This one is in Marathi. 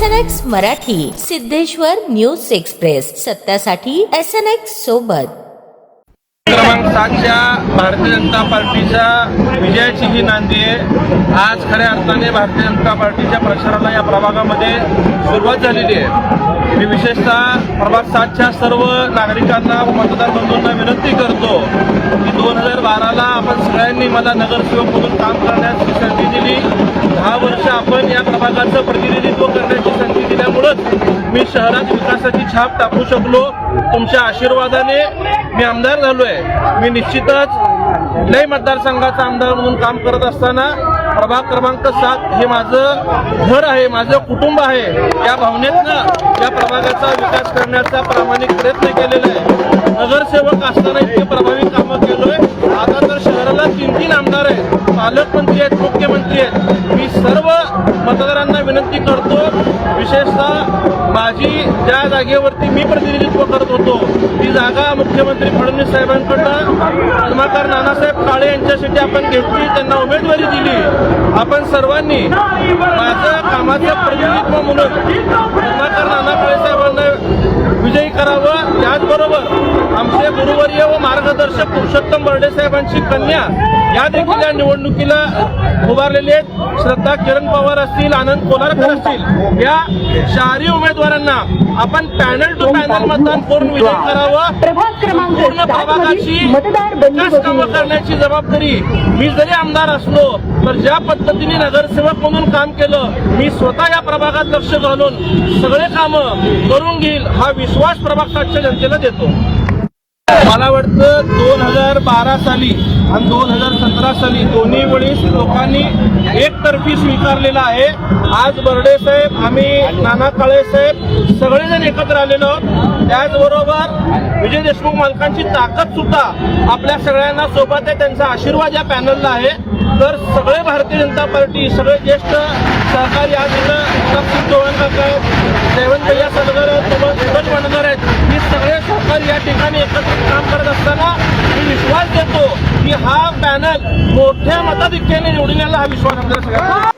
S N X Marathi Siddheshwar news express. सत्यासाठी S N X सोबत. क्रमांक सातच्या भारतीय जनता पार्टीच्या विजयाची ही नांदी आहे आज खऱ्या अर्थाने भारतीय जनता पार्टीच्या प्रचाराला या प्रभागामध्ये सुरुवात झालेली आहे. मी विशेषतः प्रभाग सातच्या सर्व नागरिकांना व मतदार बंधूंना विनंती करतो की दोन हजार बाराला आपण सगळ्यांनी मला नगरसेवक म्हणून काम करण्याची संधी दिली. दहा वर्ष आपण या प्रभागाचं प्रतिनिधित्व करण्याची सोबत मी शहरात विकासाची छाप टाकू शकलो. तुमच्या आशीर्वादाने मी आमदार झालोय. मी निश्चितच कुठल्याही मतदारसंघाचा आमदार म्हणून काम करत असताना प्रभाग क्रमांक सात हे माझं घर आहे माझं कुटुंब आहे. या भावनेतनं या प्रभागाचा विकास करण्याचा प्रामाणिक प्रयत्न केलेला आहे. नगरसेवक असताना इतके प्रभाग पालकमंत्री आहेत मुख्यमंत्री आहेत. मी सर्व मतदारांना विनंती करतो विशेषतः माझी ज्या जागेवरती मी प्रतिनिधित्व करत होतो ती जागा मुख्यमंत्री फडणवीस साहेबांकडनं पद्माकर नानासाहेब काळे यांच्यासाठी आपण घेतली त्यांना उमेदवारी दिली. आपण सर्वांनी माझं कामाचं प्रतिनिधित्व म्हणून पद्माकर नाना काळे साहेबांना विजयी करावं त्याचबरोबर आमचे गुरुवर्य व मार्गदर्शक पुरुषोत्तम बर्डे साहेबांची कन्या या देखील या निवडणुकीला उभारलेले आहेत. श्रद्धा किरण पवार असतील आनंद कोलारकर असतील या शहरी उमेदवारांना आपण पॅनल टू पॅनल मतदान करून विजयी करावं. पूर्ण प्रभागाची विकास कामं करण्याची जबाबदारी मी जरी आमदार असलो तर ज्या पद्धतीने नगरसेवक म्हणून काम केलं मी स्वतः या प्रभागात लक्ष घालून सगळे कामं करून घेईल हा विश्वास प्रभाग जनतेला देतो. मला वाटतं दोन हजार बारा साली आणि दोन हजार सतरा साली दोन्ही वेळेस लोकांनी एकतर्फी स्वीकारलेला आहे. आज बर्डे साहेब आम्ही नाना काळे साहेब सगळेजण एकत्र आलेलो आहोत. त्याचबरोबर विजय देशमुख मालकांची ताकद सुद्धा आपल्या सगळ्यांना सोबत आहे. त्यांचा आशीर्वाद या पॅनलला आहे. तर सगळे भारतीय जनता पार्टी सगळे ज्येष्ठ सहकारी आज इथं प्रतापसिंग काका आहेत. जयवंत भैया सलगर आहेत सोबत सूरज वणकर आहेत. सरकार या ठिकाणी एकत्रित काम करत असताना मी विश्वास देतो की हा पॅनल मोठ्या मताधिक्याने निवडून हा विश्वास आपल्याला सगळ्यांना.